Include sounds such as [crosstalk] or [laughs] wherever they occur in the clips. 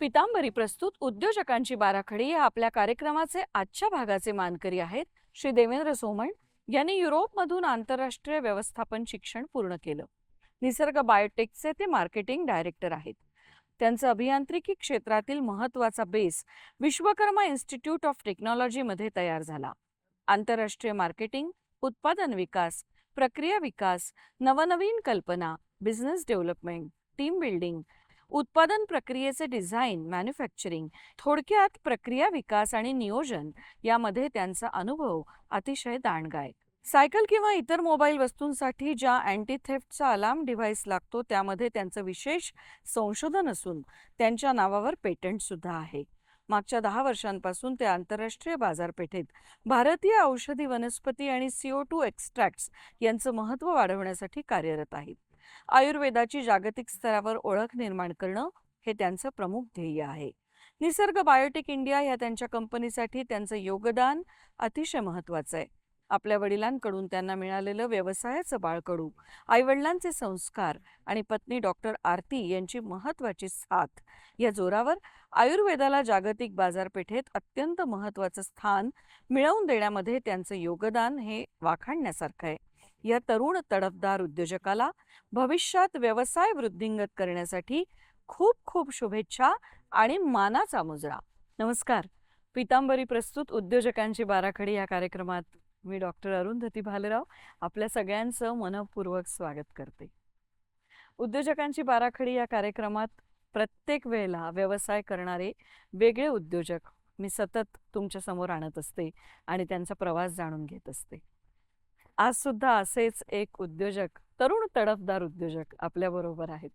पितांबरी प्रस्तुत उद्योजकांची बाराखडी या आपल्या कार्यक्रमाचे आजच्या भागाचे मानकरी आहेत. श्री देवेंद्र सोमण यांनी युरोपमधून आंतरराष्ट्रीय व्यवस्थापन शिक्षण पूर्ण केलं. निसर्ग बायोटेकचे ते मार्केटिंग डायरेक्टर आहेत. त्यांचं अभियांत्रिकी क्षेत्रातील महत्त्वाचा बेस विश्वकर्मा इन्स्टिट्यूट ऑफ टेक्नॉलॉजीमध्ये तयार झाला. आंतरराष्ट्रीय मार्केटिंग उत्पादन विकास प्रक्रिया विकास नवनवीन कल्पना बिझनेस डेव्हलपमेंट टीम बिल्डिंग उत्पादन प्रक्रियेचे डिझाईन मॅन्युफॅक्चरिंग थोडक्यात प्रक्रिया विकास आणि नियोजन यामध्ये त्यांचा अनुभव अतिशय दांडगा आहे सायकल किंवा इतर मोबाईल वस्तूंसाठी ज्या अँटी थेफ्टचा अलार्म डिव्हाइस लागतो त्यामध्ये त्यांचं विशेष संशोधन असून त्यांच्या नावावर पेटंट सुद्धा आहे. मागच्या दहा वर्षांपासून ते आंतरराष्ट्रीय बाजारपेठेत भारतीय औषधी वनस्पती आणि सीओ टू एक्स्ट्रॅक्ट्स यांचं महत्त्व वाढवण्यासाठी कार्यरत आहेत. आयुर्वेदाची जागतिक स्तरावर ओळख निर्माण करणं हे त्यांचं प्रमुख ध्येय आहे. निसर्ग बायोटेक इंडिया या त्यांच्या कंपनीसाठी त्यांचं योगदान अतिशय महत्वाचं आहे. आपल्या वडिलांकडून त्यांना मिळालेलं व्यवसायाचं बाळकडू आईवडिलांचे संस्कार आणि पत्नी डॉक्टर आरती यांची महत्वाची साथ या जोरावर आयुर्वेदाला जागतिक बाजारपेठेत अत्यंत महत्वाचं स्थान मिळवून देण्यामध्ये त्यांचं योगदान हे वाखाणण्यासारखं आहे. या तरुण तडफदार उद्योजकाला भविष्यात व्यवसाय वृद्धिंगत करण्यासाठी खूप खूप शुभेच्छा आणि मानाचा मुजरा. नमस्कार. पितांबरी प्रस्तुत उद्योजकांची बाराखडी या कार्यक्रमात मी डॉक्टर अरुंधती भालेराव आपल्या सगळ्यांचं मनपूर्वक स्वागत करते. उद्योजकांची बाराखडी या कार्यक्रमात प्रत्येक वेळेला व्यवसाय करणारे वेगळे उद्योजक मी सतत तुमच्यासमोर आणत असते आणि त्यांचा प्रवास जाणून घेत असते. आज सुद्धा असेच एक उद्योजक तरुण तडफदार उद्योजक आपल्या बरोबर आहेत.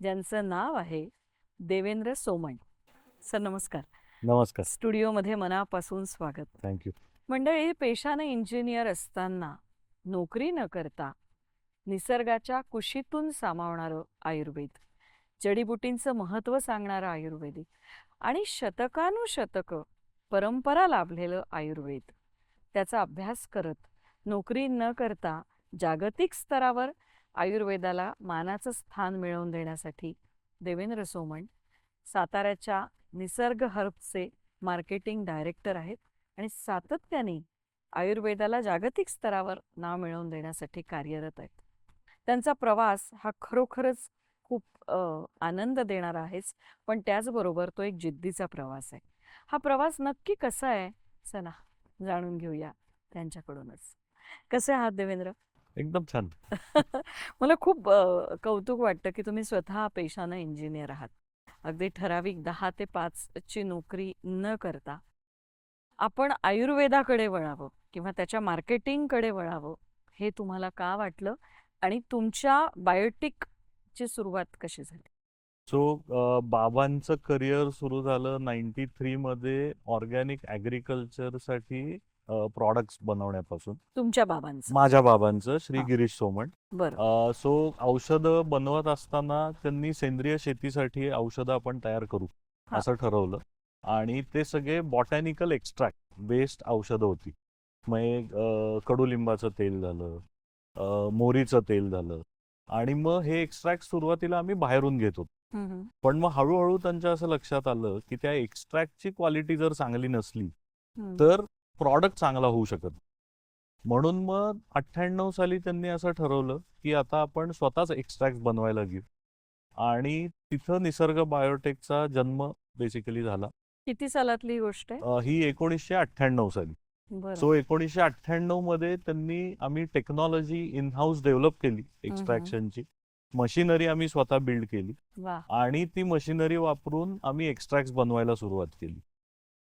ज्यांचं नाव आहे देवेंद्र सोमण. सर नमस्कार. नमस्कार. स्टुडिओमध्ये मनापासून स्वागत. थँक्यू मंडळी पेशाने इंजिनियर असताना नोकरी न करता निसर्गाच्या कुशीतून सामावणारं आयुर्वेद जडीबुटींचं महत्त्व सांगणारं आयुर्वेदिक आणि शतकानुशतकं परंपरा लाभलेलं आयुर्वेद त्याचा अभ्यास करत नोकरी न करता जागतिक स्तरावर आयुर्वेदाला मानाचं स्थान मिळवून देण्यासाठी देवेंद्र सोमण साताऱ्याच्या निसर्ग हर्बचे मार्केटिंग डायरेक्टर आहेत आणि सातत्याने आयुर्वेदाला जागतिक स्तरावर नाव मिळवून देण्यासाठी कार्यरत आहेत. त्यांचा प्रवास हा खरोखरच खूप आनंद देणारा आहेच पण त्याचबरोबर तो एक जिद्दीचा प्रवास आहे. हा प्रवास नक्की कसा आहे? चला जाणून घेऊया त्यांच्याकडूनच. कसे आहात देवेंद्र? एकदम छान. [laughs] मला खूप अ, कौतुक वाटतं की तुम्ही स्वतः पेशानं इंजिनियर आहात. अगदी ठराविक दहा ते पाचची नोकरी न करता आपण आयुर्वेदाकडे वळावं किंवा त्याच्या मार्केटिंगकडे वळावं हे तुम्हाला का वाटलं आणि तुमच्या बायोटिकची सुरुवात कशी झाली? सो बाबांचं करिअर सुरू झालं नाईन्टी थ्री मध्ये ऑर्गॅनिकसाठी प्रॉडक्ट्स बनवण्यापासून तुमच्या बाबांचं माझ्या बाबांचं श्री हा. गिरीश सोमण बरं सो औषधं बनवत असताना त्यांनी सेंद्रिय शेतीसाठी औषधं आपण तयार करू हा. असं ठरवलं आणि ते सगळे बॉटॅनिकल एक्स्ट्रॅक्ट बेस्ड औषधं होती मग अं, कडुलिंबाचं तेल झालं अं, मोरीचं तेल झालं आणि मग हे एक्स्ट्रॅक्ट सुरुवातीला आम्ही बाहेरून घेत होतो हम्म, हम्म. पण मग हळूहळू त्यांच्या असं लक्षात आलं की त्या एक्स्ट्रॅक्टची क्वालिटी जर चांगली नसली हम्म. तर प्रॉडक्ट चांगला होऊ शकत. म्हणून मग अठ्ठ्याण्णव साली त्यांनी असं ठरवलं की आता आपण स्वतःच एक्स्ट्रॅक्ट बनवायला घेऊ. आणि तिथं निसर्ग बायोटेकचा जन्म बेसिकली झाला. किती सालातली ही गोष्ट आहे? अं, ही एकोणीसशे अठ्ठ्याण्णव साली. बरं. सो एकोणीसशे अठ्ठ्याण्णवमध्ये त्यांनी आम्ही टेक्नॉलॉजी इन हाऊस डेव्हलप केली एक्स्ट्रॅक्शनची मशिनरी आम्ही स्वतः बिल्ड केली. वा आणि ती मशिनरी वापरून आम्ही एक्स्ट्रॅक्ट बनवायला सुरुवात केली.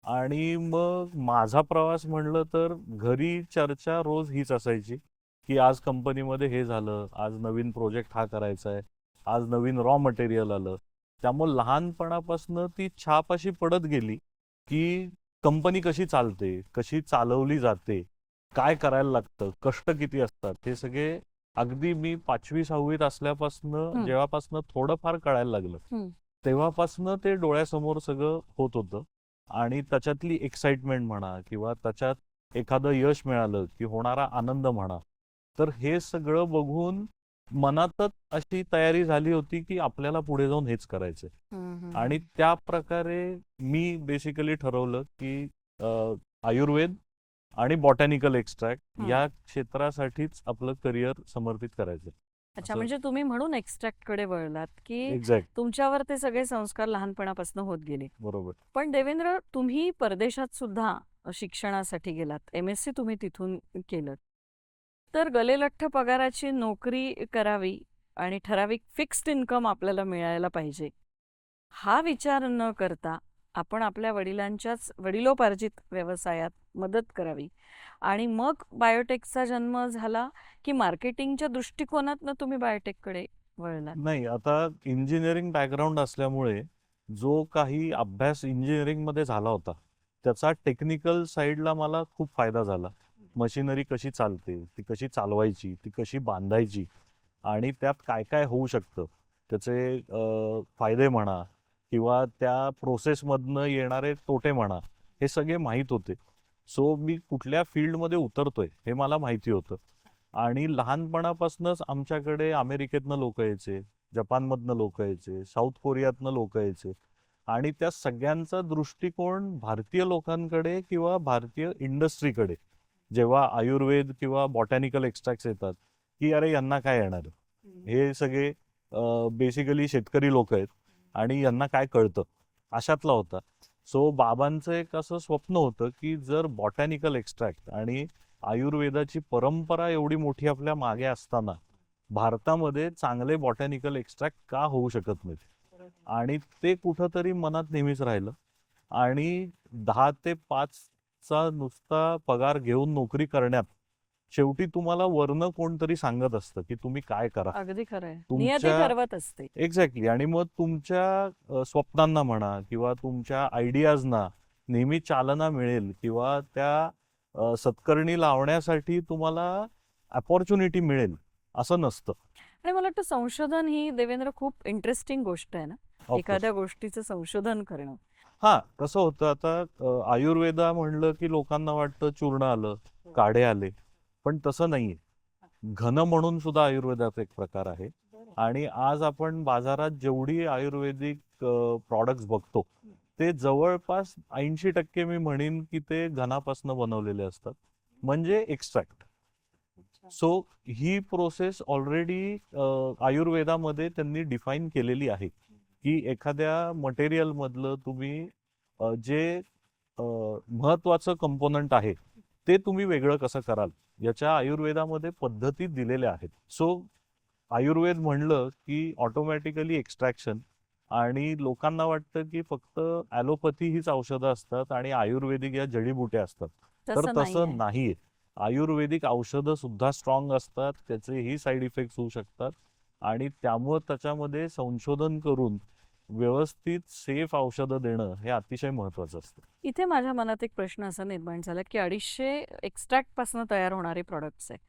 आणि मग माझा प्रवास म्हणलं तर घरी चर्चा रोज हीच असायची की आज कंपनीमध्ये हे झालं आज नवीन प्रोजेक्ट हा करायचा आहे आज नवीन रॉ मटेरियल आलं त्यामुळे लहानपणापासून ती छाप अशी पडत गेली की कंपनी कशी चालते कशी चालवली जाते काय करायला लागतं कष्ट किती असतात हे सगळे अगदी मी पाचवी सहावीत असल्यापासून. जेव्हापासून थोडंफार कळायला लागलं. तेव्हापासून ते डोळ्यासमोर सगळं होत होतं आणि त्याच्यातली एक्साइटमेंट म्हणा किंवा त्याच्यात एखादं यश मिळालं की होणारा आनंद म्हणा तर हे सगळं बघून मनातच अशी तयारी झाली होती की आपल्याला पुढे जाऊन हेच करायचंय. आणि त्या प्रकारे मी बेसिकली ठरवलं की आयुर्वेद आणि बॉटॅनिकल एक्स्ट्रॅक्ट. या क्षेत्रासाठीच आपलं करिअर समर्पित करायचं अच्छा म्हणजे तुम्ही म्हणून एक्स्ट्रॅक्टकडे वळलात की एक्झॅक्ट. तुमच्यावर ते सगळे संस्कार लहानपणापासून होत गेले. बरोबर. पण देवेंद्र तुम्ही परदेशात सुद्धा शिक्षणासाठी गेलात एम एस सी तुम्ही तिथून केलं. तर गलेलठ्ठ पगाराची नोकरी करावी आणि ठराविक फिक्स्ड इन्कम आपल्याला मिळायला पाहिजे. हा विचार न करता आपण आपल्या वडिलांच्याच वडिलोपार्जित व्यवसायात मदत करावी. आणि मग बायोटेकचा जन्म झाला की मार्केटिंगच्या दृष्टिकोनातनं तुम्ही बायोटेककडे वळला नाही आता इंजिनिअरिंग बॅकग्राऊंड असल्यामुळे जो काही अभ्यास इंजिनिअरिंगमध्ये झाला होता त्याचा टेक्निकल साईडला मला खूप फायदा झाला. मशिनरी कशी चालते ती कशी चालवायची ती कशी बांधायची आणि त्यात काय काय होऊ शकतं त्याचे फायदे म्हणा किंवा त्या प्रोसेसमधनं येणारे तोटे म्हणा हे सगळे माहीत होते. सो मी कुठल्या फील्डमध्ये उतरतोय हे मला माहिती होतं. आणि लहानपणापासूनच आमच्याकडे अमेरिकेतनं लोक यायचे जपानमधनं लोक यायचे साऊथ कोरियातनं लोक यायचे. आणि त्या सगळ्यांचा दृष्टिकोन भारतीय लोकांकडे किंवा भारतीय इंडस्ट्रीकडे जेव्हा आयुर्वेद किंवा बॉटॅनिकल एक्स्ट्रॅक्ट येतात की अरे यांना काय येणार? हे सगळे बेसिकली शेतकरी लोक आहेत. आणि यांना काय कळतं? अशातला होता. सो बाबांचं एक असं स्वप्न होतं की जर बॉटॅनिकल एक्स्ट्रॅक्ट आणि आयुर्वेदाची परंपरा एवढी मोठी आपल्या मागे असताना भारतामध्ये चांगले बॉटॅनिकल एक्स्ट्रॅक्ट का होऊ शकत नाहीत? आणि ते कुठंतरी मनात नेहमीच राहिलं. आणि दहा ते पाचचा नुसता पगार घेऊन नोकरी करण्यात शेवटी तुम्हाला वरनं कोणतरी सांगत असतं की तुम्ही काय करा. अगदी ठरवत असते. एक्झॅक्टली आणि मग तुमच्या स्वप्नांना म्हणा किंवा तुमच्या आयडियाजना नेहमी चालना मिळेल किंवा त्या सत्कर्णी लावण्यासाठी तुम्हाला अपॉर्च्युनिटी मिळेल असं नसतं. आणि मला वाटतं संशोधन ही देवेंद्र खूप इंटरेस्टिंग गोष्ट आहे ना. एखाद्या गोष्टीचं संशोधन करणं. हा कसं होतं आता आयुर्वेदा म्हणलं की लोकांना वाटतं चूर्ण आलं काढे आले. पण तसं नाहीये. घन म्हणून सुद्धा आयुर्वेदाचा एक प्रकार आहे. आणि आज आपण बाजारात जेवढी आयुर्वेदिक प्रॉडक्ट्स बघतो ते जवळपास ऐंशी टक्के मी म्हणेन की ते घनापासून बनवलेले असतात. म्हणजे एक्स्ट्रॅक्ट सो ही प्रोसेस ऑलरेडी आयुर्वेदामध्ये त्यांनी डिफाईन केलेली आहे की एखाद्या मटेरियल मधलं तुम्ही जे महत्वाचं कंपोनंट आहे ते तुम्ही वेगळं कसं कराल? याच्या आयुर्वेदामध्ये पद्धती दिलेल्या आहेत. सो आयुर्वेद म्हणलं की ऑटोमॅटिकली एक्स्ट्रॅक्शन आणि लोकांना वाटतं की फक्त ॲलोपॅथी हीच औषधं असतात आणि आयुर्वेदिक या जडीबुट्या असतात. तर तसं नाहीये. नाहीये. आयुर्वेदिक औषधं सुद्धा स्ट्रॉंग असतात त्याचेही साईड इफेक्ट होऊ शकतात आणि त्यामुळं त्याच्यामध्ये संशोधन करून व्यवस्थित सेफ औषधं देणं हे अतिशय महत्वाचं असतं. इथे माझ्या मनात एक प्रश्न असा निर्माण झाला की अडीचशे एक्स्ट्रॅक्टपासून तयार होणारे प्रॉडक्ट्स आहे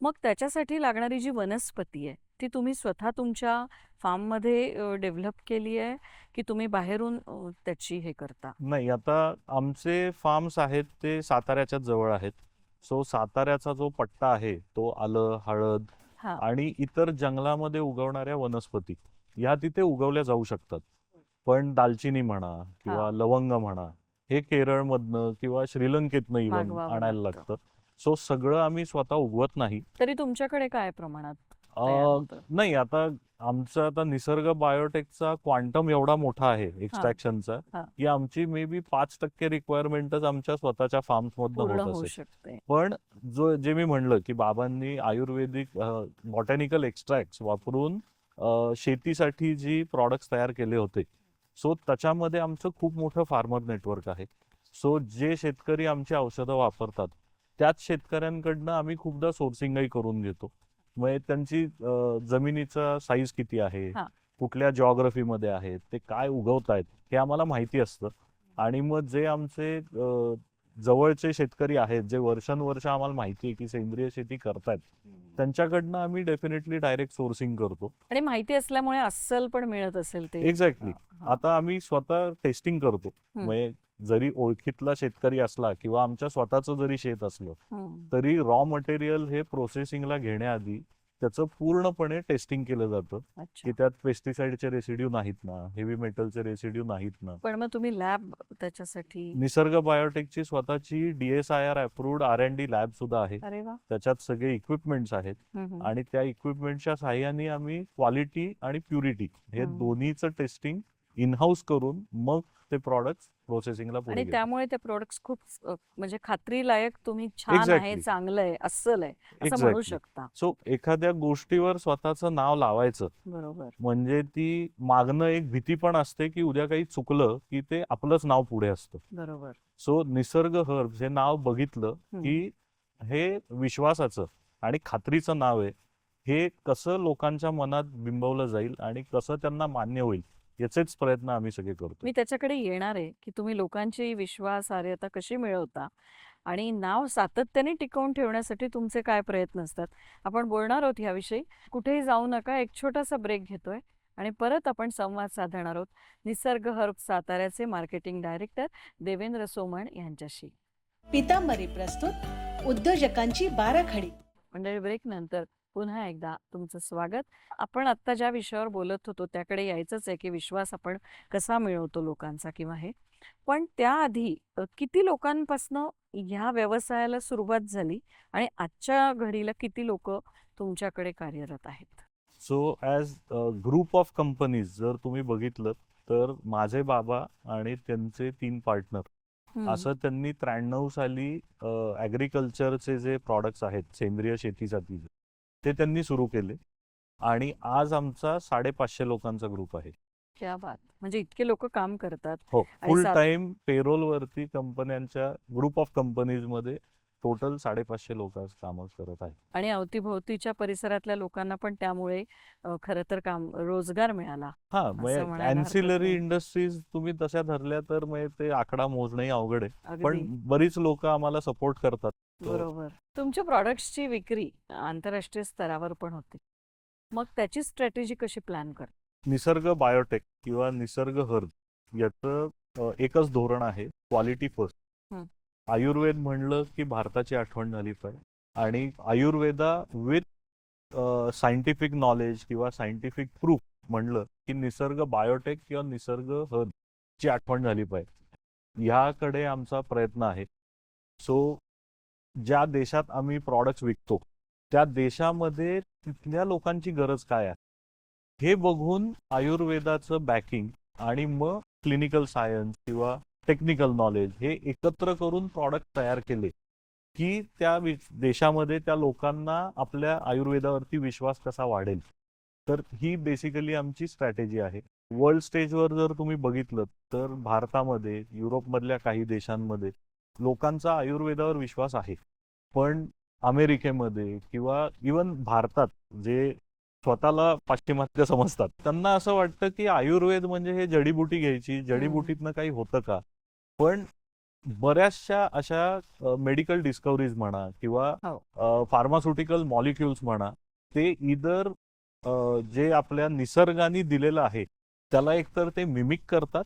मग त्याच्यासाठी लागणारी जी वनस्पती आहे ती तुम्ही स्वतः तुमच्या फार्ममध्ये डेव्हलप केली आहे की तुम्ही बाहेरून त्याची हे करता? नाही आता आमचे फार्म्स आहेत ते साताऱ्याच्या जवळ आहेत. सो साताऱ्याचा जो पट्टा आहे तो आलं हळद आणि इतर जंगलामध्ये उगवणाऱ्या वनस्पती. या तिथे उगवल्या जाऊ शकतात पण दालचिनी म्हणा किंवा. लवंग म्हणा हे केरळमधनं किंवा श्रीलंकेतनं इव्हन मागवावं आणायला लागतं. सो सगळं आम्ही स्वतः उगवत नाही तरी तुमच्याकडे काय प्रमाणात अं, तयार होतं? नाही आता आमचा आता निसर्ग बायोटेकचा क्वांटम एवढा मोठा आहे एक्स्ट्रॅक्शनचा हा. की आमची मे बी पाच टक्के रिक्वायरमेंटच आमच्या स्वतःच्या फार्म्स मधनं पूर्ण होत होऊ असेल शकते पण जो जे मी म्हणलं की बाबांनी आयुर्वेदिक बॉटॅनिकल एक्स्ट्रॅक्ट वापरून शेतीसाठी जी प्रॉडक्ट्स तयार केले होते. सो त्याच्यामध्ये आमचं खूप मोठं फार्मर नेटवर्क आहे. सो जे शेतकरी आमची औषधं वापरतात त्याच शेतकऱ्यांकडनं आम्ही खूपदा सोर्सिंगही करून घेतो. म्हणजे त्यांची जमिनीचा साईज किती आहे. कुठल्या जॉग्रफीमध्ये आहेत ते काय उगवतायत? हे आम्हाला माहिती असतं. आणि मग जे आमचे जवळचे शेतकरी आहेत जे वर्षानुवर्ष आम्हाला माहिती आहे की सेंद्रिय शेती करतायत त्यांच्याकडनं आम्ही डेफिनेटली डायरेक्ट सोर्सिंग करतो आणि माहिती असल्यामुळे अस्सल पण मिळत असेल ते एक्झॅक्टली. आता आम्ही स्वतः टेस्टिंग करतो. म्हणजे जरी ओळखीतला शेतकरी असला किंवा आमच्या स्वतःचं जरी शेत असलं. तरी रॉ मटेरियल हे प्रोसेसिंगला घेण्याआधी त्याचं पूर्णपणे टेस्टिंग केलं जातं की त्यात पेस्टिसाइडचे रेसिड्यू नाहीत ना हेवी मेटलचे रेसिड्यू नाहीत ना पण मग तुम्ही लॅब त्याच्यासाठी निसर्ग बायोटेकची स्वतःची DSI R approved R N D lab सुद्धा आहे त्याच्यात सगळे इक्विपमेंट्स आहेत. आणि त्या इक्विपमेंटच्या साह्याने आम्ही क्वालिटी आणि प्युरिटी हे. दोन्हीचं टेस्टिंग इन हाऊस करून मग ते प्रॉडक्ट प्रोसेसिंगला पुढे आणि. त्यामुळे ते प्रोडक्ट्स खूप अ, म्हणजे खात्रीलायक तुम्ही छान आहे Exactly. चांगलं आहे अस्सल आहे असं म्हणू Exactly. शकता सो एखाद्या गोष्टीवर स्वतःचं नाव लावायचं बरोबर म्हणजे ती मागणं एक भीती पण असते की उद्या काही चुकलं की ते आपलंच नाव पुढे असतं बरोबर सो निसर्ग हर्ब्स हे नाव बघितलं हम्म. की हे विश्वासाचं आणि खात्रीचं नाव आहे हे कसं लोकांच्या मनात बिंबवलं जाईल आणि कसं त्यांना मान्य होईल याचेच प्रयत्न आम्ही सगळे करतो मी त्याच्याकडे येणार आहे की तुम्ही लोकांची विश्वासार्हता कशी मिळवता आणि नाव सातत्याने टिकवून ठेवण्यासाठी तुमचे काय प्रयत्न असतात? आपण बोलणार आहोत याविषयी कुठेही जाऊ नका एक छोटासा ब्रेक घेतोय आणि परत आपण संवाद साधणार आहोत. निसर्ग हर्ब साताऱ्याचे मार्केटिंग डायरेक्टर देवेंद्र सोमण यांच्याशी. पितांबरी प्रस्तुत उद्योजकांची बाराखडी. मंडळी ब्रेक नंतर. पुन्हा एकदा तुमचं स्वागत. आपण आत्ता ज्या विषयावर बोलत होतो त्याकडे यायचंच आहे की विश्वास आपण कसा मिळवतो लोकांचा किंवा हे. पण त्याआधी किती लोकांपासनं ह्या व्यवसायाला सुरुवात झाली आणि आजच्या घडीला किती लोक तुमच्याकडे कार्यरत आहेत? So as group of companies जर तुम्ही बघितलं तर माझे बाबा आणि त्यांचे तीन पार्टनर असं त्यांनी त्र्याण्णव साली ॲग्रिकल्चरचे जे प्रॉडक्ट्स आहेत सेंद्रिय शेतीसाठी. ते त्यांनी सुरू केले. आणि आज आमचा साडेपाचशे लोकांचा ग्रुप आहे. क्या बात. म्हणजे इतके लोक काम करतात. हो फुल टाइम पेरोल वरती कंपन्यांच्या ग्रुप ऑफ कंपनीजमध्ये टोटल साडेपाचशे लोक काम करत आहेत. आणि अवतीभोवतीच्या परिसरातल्या लोकांना पण त्यामुळे खरं तर काम रोजगार मिळाला हा अँसिलरी. इंडस्ट्रीज तुम्ही तशा धरल्या तर ते आकडा मोजणंही अवघड आहे. पण बरीच लोक आम्हाला सपोर्ट करतात. बरोबर. तुमच्या प्रॉडक्ट्सची विक्री आंतरराष्ट्रीय स्तरावर पण होते. मग त्याची स्ट्रॅटेजी कशी प्लॅन कर? निसर्ग बायोटेक किंवा निसर्ग हर्ब याचं अ, एकच धोरण आहे क्वालिटी फर्स्ट. आयुर्वेद म्हणलं की भारताची आठवण झाली पाहिजे आणि आयुर्वेदा विथ सायंटिफिक नॉलेज किंवा सायंटिफिक प्रूफ म्हणलं की निसर्ग बायोटेक किंवा निसर्ग हर्ब ची आठवण झाली पाहिजे. ह्याकडे आमचा प्रयत्न आहे. सो ज्या देशात आम्ही प्रॉडक्ट्स विकतो त्या देशामध्ये तिथल्या लोकांची गरज काय आहे? हे बघून आयुर्वेदाचं बॅकिंग आणि मग क्लिनिकल सायन्स किंवा टेक्निकल नॉलेज हे एकत्र करून प्रॉडक्ट तयार केले की त्या देशामध्ये त्या लोकांना आपल्या आयुर्वेदावरती विश्वास कसा वाढेल? तर ही बेसिकली आमची स्ट्रॅटेजी आहे. वर्ल्ड स्टेजवर जर तुम्ही बघितलं तर भारतामध्ये युरोपमधल्या काही देशांमध्ये लोकांचा आयुर्वेदावर विश्वास आहे पण अमेरिकेमध्ये किंवा इवन भारतात जे स्वतःला पाश्चिमात्य समजतात त्यांना असं वाटतं की आयुर्वेद म्हणजे हे जडीबुटी घ्यायची जडीबुटीतनं काही होतं का पण बऱ्याचशा अशा मेडिकल डिस्कवरीज म्हणा किंवा हो. फार्मास्युटिकल मॉलिक्युल्स म्हणा ते इदर जे आपल्या निसर्गाने दिलेलं आहे त्याला एकतर ते मिमिक करतात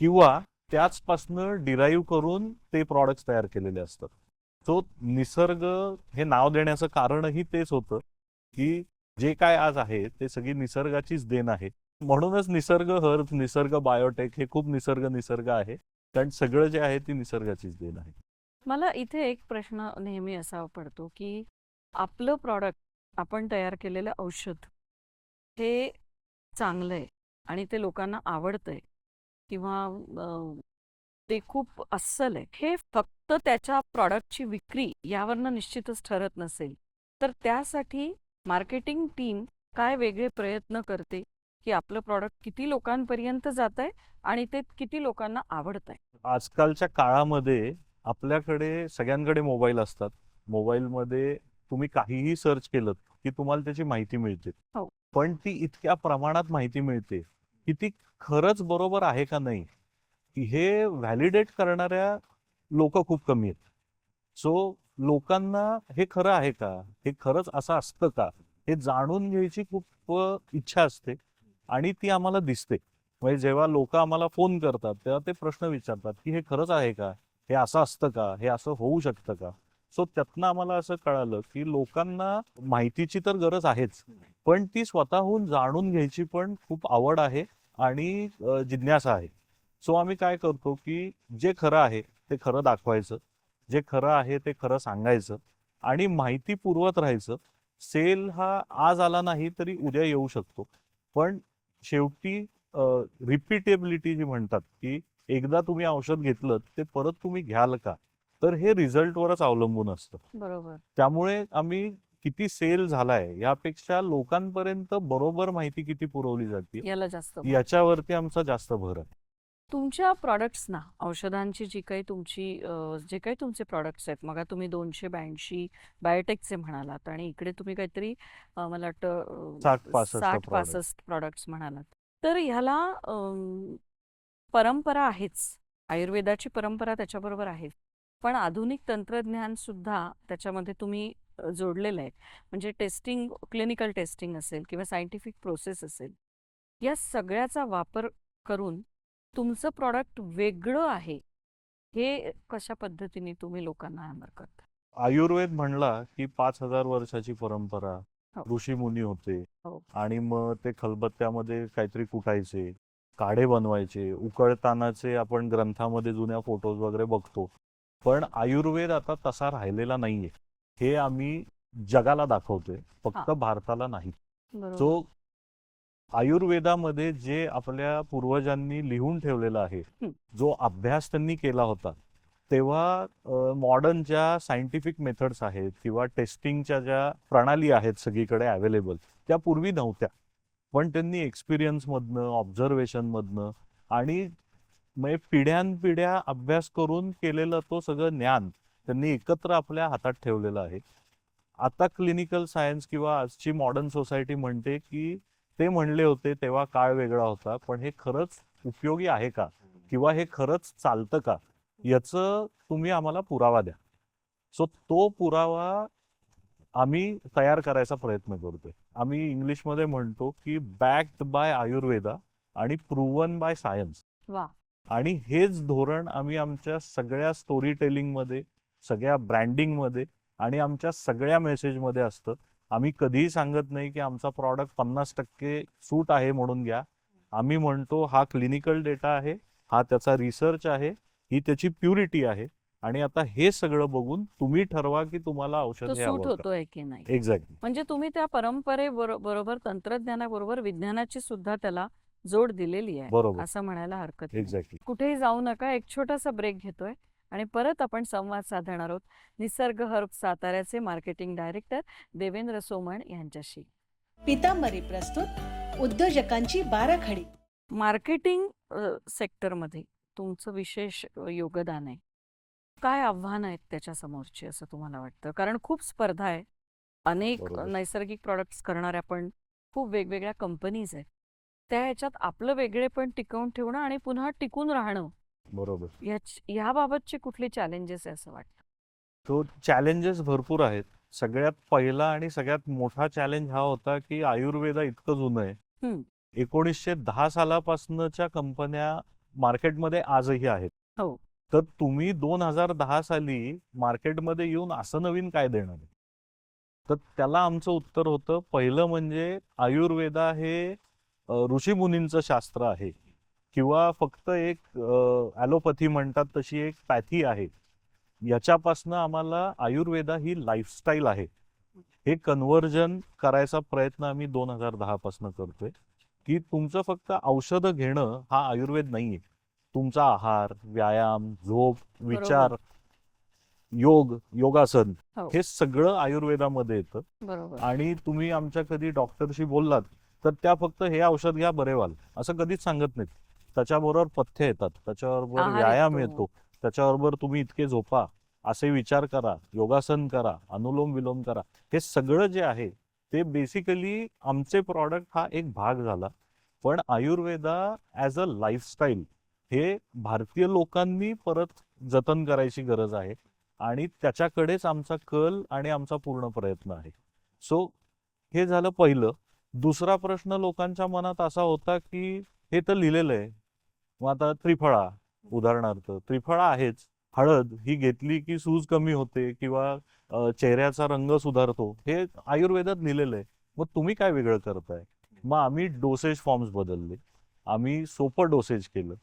किंवा त्याचपासनं डिराईव्ह करून ते प्रॉडक्ट्स तयार केलेले असतात. सो निसर्ग हे नाव देण्याचं कारणही तेच होतं की जे काय आज आहे ते सगळी निसर्गाचीच देण आहे. म्हणूनच निसर्ग हर्थ निसर्ग बायोटेक हे खूप निसर्ग निसर्ग आहे. कारण सगळं जे आहे ती निसर्गाचीच देण आहे. मला इथे एक प्रश्न नेहमी असा पडतो की आपलं प्रॉडक्ट आपण तयार केलेलं औषध हे चांगलं आहे आणि ते लोकांना आवडतंय. किंवा ते खूप अस्सल आहे. हे फक्त त्याच्या प्रॉडक्टची विक्री यावरनं निश्चितच ठरत नसेल. तर त्यासाठी मार्केटिंग टीम काय वेगळे प्रयत्न करते की आपलं प्रॉडक्ट किती लोकांपर्यंत जात आहे आणि ते किती लोकांना आवडत आहे आजकालच्या काळामध्ये आपल्याकडे सगळ्यांकडे मोबाईल असतात. मोबाईलमध्ये तुम्ही काहीही सर्च केलं की तुम्हाला त्याची माहिती मिळते. हो. पण ती इतक्या प्रमाणात माहिती मिळते की ती खरंच बरोबर आहे का नाही हे व्हॅलिडेट करणाऱ्या लोक खूप कमी आहेत. सो लोकांना हे खरं आहे का हे खरंच असं असतं का हे जाणून घ्यायची खूप इच्छा असते आणि ती आम्हाला दिसते. म्हणजे जेव्हा लोक आम्हाला फोन करतात तेव्हा ते प्रश्न विचारतात की हे खरंच आहे का हे असं असतं का हे असं होऊ शकतं का? सो त्यातनं आम्हाला असं कळालं की लोकांना माहितीची तर गरज आहेच पण ती स्वतःहून जाणून घ्यायची पण खूप आवड आहे. आणि जिज्ञासा आहे. सो आम्ही काय करतो की जे खरं आहे ते खरं दाखवायचं. जे खरं आहे ते खरं सांगायचं. आणि माहिती पुरवत राहायचं. सेल हा आज आला नाही तरी उद्या येऊ शकतो. पण शेवटी रिपिटेबिलिटी जी म्हणतात की एकदा तुम्ही औषध घेतलं ते परत तुम्ही घ्याल का? तर हे रिझल्टवरच अवलंबून असतं. बरोबर. त्यामुळे आम्ही किती सेल झालाय यापेक्षा लोकांपर्यंत बरोबर माहिती किती पुरवली जाते याला जास्त भर. याच्यावरती आमचा जास्त भर आहे तुमच्या प्रॉडक्ट्सना औषधांची जी काही तुमची अ, जे काही तुमचे प्रॉडक्ट्स आहेत मग तुम्ही दोनशे ब्याऐंशी बायोटेकचे म्हणालात आणि इकडे तुम्ही काहीतरी अ, मला वाटतं अ, साठ पासष्ट साठ product. पासष्ट प्रॉडक्ट्स म्हणालात तर ह्याला अम, परंपरा आहेच आयुर्वेदाची परंपरा त्याच्याबरोबर आहेच पण आधुनिक तंत्रज्ञान सुद्धा त्याच्यामध्ये तुम्ही जोडलेलं आहे. म्हणजे टेस्टिंग क्लिनिकल टेस्टिंग असेल किंवा सायंटिफिक प्रोसेस असेल या सगळ्याचा वापर करून तुमचं प्रॉडक्ट वेगळं आहे हे कशा पद्धतीने तुम्ही लोकांना हॅमर करता? आयुर्वेद म्हणला की पाच हजार वर्षाची परंपरा. हो. ऋषी मुनी होते हो. आणि मग ते खलबत्त्यामध्ये काहीतरी कुटायचे काढे बनवायचे. उकळतानाचे आपण ग्रंथामध्ये जुन्या फोटोज वगैरे बघतो. पण आयुर्वेद आता तसा राहिलेला नाहीये. हे आम्ही जगाला दाखवतोय फक्त भारताला नाही. जो आयुर्वेदामध्ये जे आपल्या पूर्वजांनी लिहून ठेवलेलं आहे. जो अभ्यास त्यांनी केला होता तेव्हा मॉडर्न ज्या सायंटिफिक मेथड्स आहेत किंवा टेस्टिंगच्या ज्या प्रणाली आहेत सगळीकडे अवेलेबल त्या पूर्वी नव्हत्या. पण त्यांनी एक्सपिरियन्समधनं ऑब्झर्वेशनमधनं आणि म्हणजे पिढ्यानपिढ्या अभ्यास करून केलेलं तो सगळं ज्ञान त्यांनी एकत्र आपल्या हातात ठेवलेलं आहे. आता क्लिनिकल सायन्स किंवा आजची मॉडर्न सोसायटी म्हणते की ते म्हणले होते तेव्हा काळ वेगळा होता पण हे खरंच उपयोगी आहे का? किंवा हे खरंच चालतं का? याचं तुम्ही आम्हाला पुरावा द्या. सो तो पुरावा आम्ही तयार करायचा प्रयत्न करतोय. आम्ही इंग्लिशमध्ये म्हणतो की बॅक्ड बाय आयुर्वेदा आणि प्रूवन बाय सायन्स आणि हेच धोरण आम्ही आमच्या सगळ्या स्टोरी टेलिंगमध्ये सगळ्या ब्रँडिंगमध्ये आणि आमच्या सगळ्या मेसेजमध्ये असतं. आम्ही कधीही सांगत नाही की आमचा प्रॉडक्ट पन्नास टक्के सूट आहे म्हणून घ्या. आम्ही म्हणतो हा क्लिनिकल डेटा आहे हा त्याचा रिसर्च आहे ही त्याची प्युरिटी आहे आणि आता हे सगळं बघून तुम्ही ठरवा की तुम्हाला औषध सूट होतोय की नाही? एक्झॅक्टली म्हणजे तुम्ही त्या परंपरे बरोबर तंत्रज्ञानाबरोबर विज्ञानाची सुद्धा त्याला जोड दिलेली आहे. बरोबर. असं म्हणायला हरकत नाही. एक्झॅक्टली कुठेही जाऊ नका एक छोटासा ब्रेक घेतोय. आणि परत आपण संवाद साधणार आहोत निसर्ग हर्ब साताऱ्याचे मार्केटिंग डायरेक्टर देवेंद्र सोमण यांच्याशी. पितांबरी प्रस्तुत उद्योजकांची बाराखडी. मार्केटिंग सेक्टरमध्ये तुमचं विशेष योगदान आहे. काय आव्हानं आहेत त्याच्या समोरची असं तुम्हाला वाटतं? कारण खूप स्पर्धा आहे. अनेक. नैसर्गिक प्रॉडक्ट्स करणाऱ्या पण खूप वेगवेगळ्या कंपनीज आहेत. त्या ह्याच्यात आपलं वेगळे पण टिकवून ठेवणं आणि पुन्हा टिकून राहणं बरोबर याच ह्याबाबतचे कुठले चॅलेंजेस आहे असं वाटतं तो चॅलेंजेस भरपूर आहेत सगळ्यात पहिला आणि सगळ्यात मोठा चॅलेंज हा होता की आयुर्वेदा इतकं जुनं आहे हम्म. एकोणीसशे दहा सालापासूनच्या कंपन्या मार्केटमध्ये आजही आहेत हो. तर तुम्ही दोन हजार दहा साली मार्केटमध्ये येऊन असं नवीन काय देणार आहे? तर त्याला आमचं उत्तर होतं पहिलं म्हणजे आयुर्वेदा हे अ, ऋषीमुनींचं शास्त्र आहे किंवा फक्त एक ॲलोपॅथी म्हणतात तशी एक पॅथी आहे. याच्यापासनं आम्हाला आयुर्वेदा ही लाईफस्टाईल आहे. हे कन्व्हर्जन करायचा प्रयत्न आम्ही दोन हजार दहा पासनं करतोय. की तुमचं फक्त औषधं घेणं हा आयुर्वेद नाहीये. तुमचा आहार व्यायाम झोप विचार योग योगासन हो. हे सगळं आयुर्वेदामध्ये येतं. आणि तुम्ही आमच्या कधी डॉक्टरशी बोललात तर त्या फक्त हे औषध घ्या बरे व्हाल असं कधीच सांगत नाहीत. त्याच्याबरोबर पथ्य येतात. त्याच्याबरोबर आहार व्यायाम येतो. येतो. त्याच्याबरोबर तुम्ही इतके झोपा. असे विचार करा योगासन करा अनुलोम विलोम करा. हे सगळं जे आहे ते बेसिकली आमचे प्रॉडक्ट हा एक भाग झाला. पण आयुर्वेदा ॲज अ लाईफस्टाईल हे भारतीय लोकांनी परत जतन करायची गरज आहे आणि त्याच्याकडेच आमचा कल आणि आमचा पूर्ण प्रयत्न आहे. सो हे झालं पहिलं. दुसरा प्रश्न लोकांच्या मनात असा होता की हे तर लिहिलेलं आहे. मग आता त्रिफळा उदाहरणार्थ त्रिफळा आहेच. हळद ही घेतली की सूज कमी होते किंवा चेहऱ्याचा रंग सुधारतो हे आयुर्वेदात लिहिलेलं आहे. मग तुम्ही काय वेगळं करताय? मग आम्ही डोसेज फॉर्म्स बदलले. आम्ही सोपं डोसेज केलं.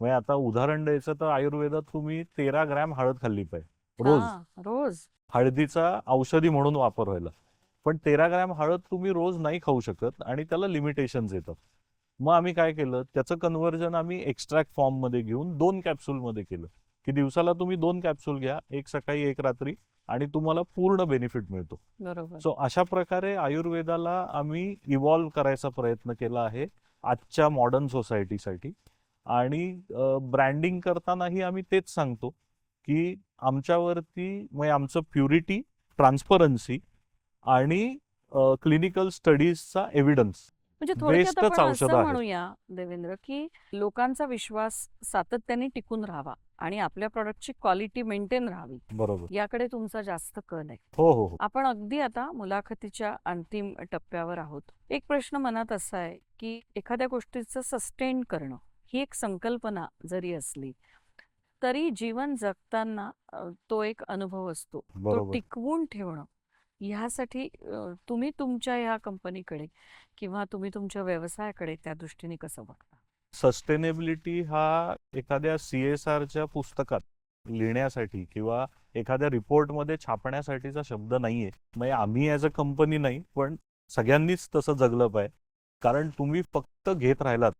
म्हणजे आता उदाहरण द्यायचं तर आयुर्वेदात तुम्ही तेरा ग्रॅम हळद खाल्ली पाहिजे. रोज. रोज. हळदीचा औषधी म्हणून वापर व्हायला. पण तेरा ग्रॅम हळद तुम्ही रोज नाही खाऊ शकत आणि त्याला लिमिटेशन्स येतात. मग आम्ही काय केलं? त्याचं कन्व्हर्जन आम्ही एक्स्ट्रॅक्ट फॉर्ममध्ये घेऊन दोन कॅप्सूल मध्ये केलं. की दिवसाला तुम्ही दोन कॅप्सूल घ्या एक सकाळी एक रात्री आणि तुम्हाला पूर्ण बेनिफिट मिळतो. बरोबर. सो अशा प्रकारे आयुर्वेदाला आम्ही इव्हॉल्व्ह करायचा प्रयत्न केला आहे आजच्या मॉडर्न सोसायटीसाठी आणि ब्रँडिंग करतानाही आम्ही तेच सांगतो की आमच्यावरती म्हणजे आमचं प्युरिटी ट्रान्सपरन्सी आणि क्लिनिकल स्टडीजचा एव्हिडन्स म्हणजे थोडक्यात आपण असं. म्हणूया देवेंद्र की लोकांचा विश्वास सातत्याने टिकून राहावा आणि आपल्या प्रॉडक्टची क्वालिटी मेंटेन राहावी बरोबर. याकडे तुमचा जास्त कल आहे. हो हो हो. आपण अगदी आता मुलाखतीच्या अंतिम टप्प्यावर आहोत. एक प्रश्न मनात असा आहे की एखाद्या गोष्टीचं सस्टेन करणं ही एक संकल्पना जरी असली तरी जीवन जगताना तो एक अनुभव असतो. तो टिकवून ठेवणं ह्यासाठी तुम्ही तुमच्या ह्या कंपनीकडे किंवा तुम्ही तुमच्या व्यवसायाकडे त्या दृष्टीने कसं बघता? सस्टेनेबिलिटी हा एखाद्या सी एस आरच्या पुस्तकात लिहिण्यासाठी किंवा एखाद्या रिपोर्टमध्ये छापण्यासाठीचा शब्द नाहीये. म्हणजे आम्ही ॲज अ कंपनी नाही पण सगळ्यांनीच तसं जगलं पाहिजे कारण तुम्ही फक्त घेत राहिलात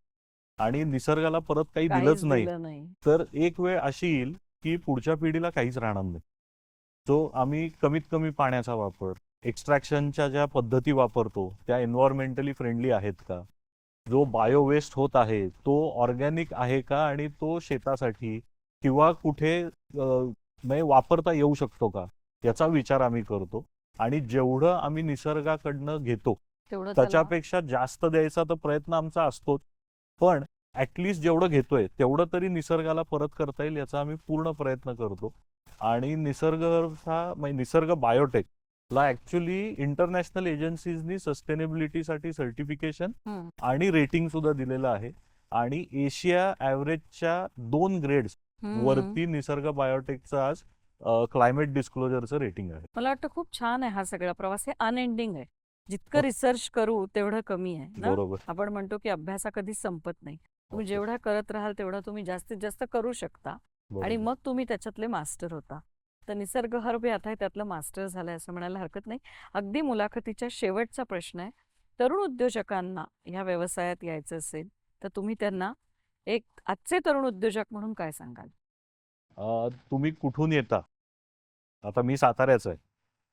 आणि निसर्गाला परत काही दिलंच नाही. तर एक वेळ अशी येईल की पुढच्या पिढीला काहीच राहणार नाही. जो आम्ही कमीत कमी पाण्याचा वापर एक्स्ट्रॅक्शनच्या ज्या पद्धती वापरतो त्या एन्व्हायरमेंटली फ्रेंडली आहेत का? जो बायो वेस्ट होत आहे तो ऑर्गॅनिक आहे का? आणि तो शेतासाठी किंवा कुठे वापरता येऊ शकतो का? याचा विचार आम्ही करतो. आणि जेवढं आम्ही निसर्गाकडनं घेतो त्याच्यापेक्षा जास्त द्यायचा तर प्रयत्न आमचा असतोच. पण ऍटलिस्ट जेवढं घेतोय तेवढं तरी निसर्गाला परत करता येईल याचा आम्ही पूर्ण प्रयत्न करतो. आणि निसर्ग हा म्हणजे निसर्ग बायोटेक ला ऍक्च्युली इंटरनॅशनल एजन्सीजनी सस्टेनेबिलिटीसाठी सर्टिफिकेशन. आणि रेटिंग सुद्धा दिलेलं आहे आणि एशिया ऍव्हरेजच्या दोन ग्रेड्स. वरती निसर्ग बायोटेकचं आज क्लायमेट डिस्क्लोजरचं रेटिंग आहे मला वाटतं खूप छान आहे हा सगळा प्रवास हे अनएंडिंग आहे जितकं हो. रिसर्च करू तेवढं कमी आहे बरोबर आपण म्हणतो की अभ्यास हा कधीच संपत नाही तुम्ही. जेवढा करत राहाल तेवढा तुम्ही जास्तीत जास्त करू शकता आणि. मग तुम्ही त्याच्यातले मास्टर होता. तर निसर्ग हरबे आता त्यातलं मास्टर झालंय असं म्हणायला हरकत नाही. अगदी मुलाखतीच्या शेवटचा प्रश्न आहे. तरुण उद्योजकांना ह्या व्यवसायात यायचं असेल तर तुम्ही त्यांना एक आजचे तरुण उद्योजक म्हणून काय सांगाल? तुम्ही कुठून येता? आता मी साताऱ्याचा आहे.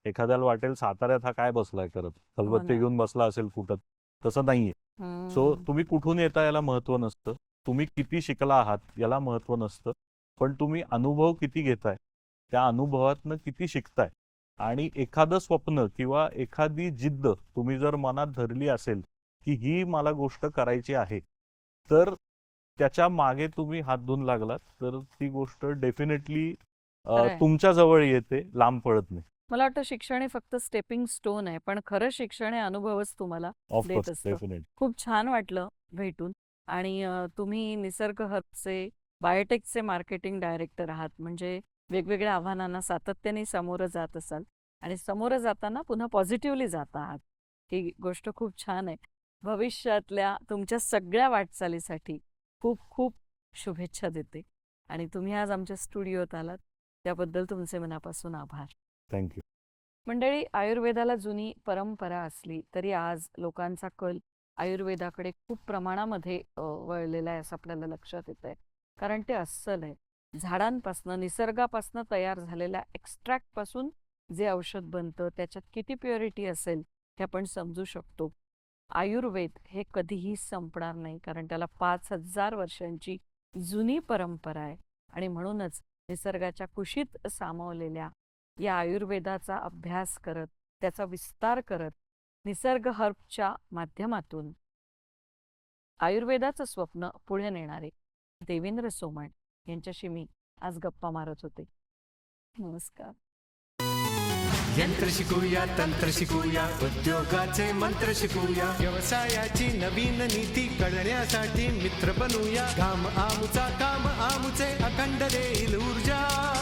एखाद्याला वाटेल साताऱ्यात हा काय बसलाय करत? खलबत्ते ना. घेऊन बसला असेल कुठं? तसं नाहीये. सो. तुम्ही कुठून येता याला महत्त्व नसतं. तुम्ही किती शिकला आहात याला महत्त्व नसतं. पण तुम्ही अनुभव किती घेताय? त्या अनुभवातनं किती शिकताय? आणि एखादं स्वप्न किंवा एखादी जिद्द तुम्ही जर मनात धरली असेल की ही मला गोष्ट करायची आहे तर त्याच्यामागे तुम्ही हात धुवून लागलात तर ती गोष्ट डेफिनेटली. तुमच्या जवळ येते लांब पडत नाही. मला वाटतं शिक्षण हे फक्त स्टेपिंग स्टोन आहे पण खरं शिक्षण हे अनुभवच तुम्हाला देत असतं. खूप छान वाटलं भेटून. आणि तुम्ही निसर्ग हर्बचे बायोटेकचे मार्केटिंग डायरेक्टर आहात म्हणजे वेगवेगळ्या आव्हानांना सातत्याने सामोरं जात असाल आणि समोरं जाताना पुन्हा पॉझिटिव्हली जात आहात. ही गोष्ट खूप छान आहे. भविष्यातल्या तुमच्या सगळ्या वाटचालीसाठी खूप खूप शुभेच्छा देते. आणि तुम्ही आज आमच्या स्टुडिओत आलात त्याबद्दल तुमचे मनापासून आभार. थँक्यू मंडळी आयुर्वेदाला जुनी परंपरा असली तरी आज लोकांचा कल आयुर्वेदाकडे खूप प्रमाणामध्ये वळलेला आहे असं आपल्याला लक्षात येत आहे कारण ते अस्सल आहे. झाडांपासनं निसर्गापासनं तयार झालेल्या एक्स्ट्रॅक्टपासून जे औषध बनतं त्याच्यात किती प्युरिटी असेल हे आपण समजू शकतो. आयुर्वेद हे कधीही संपणार नाही कारण त्याला पाच हजार वर्षांची जुनी परंपरा आहे आणि म्हणूनच निसर्गाच्या कुशीत सामावलेल्या या आयुर्वेदाचा अभ्यास करत त्याचा विस्तार करत निसर्ग हर्बच्या माध्यमातून आयुर्वेदाचं स्वप्न पुढे नेणारे देवेंद्र सोमण यांच्याशी मी आज गप्पा मारत होते. नमस्कार. यंत्र शिकूया तंत्र शिकूया उद्योगाचे मंत्र शिकूया. व्यवसायाची नवीन नीती कळण्यासाठी मित्र बनूया. काम आमचा काम आमचे अखंड देईल ऊर्जा.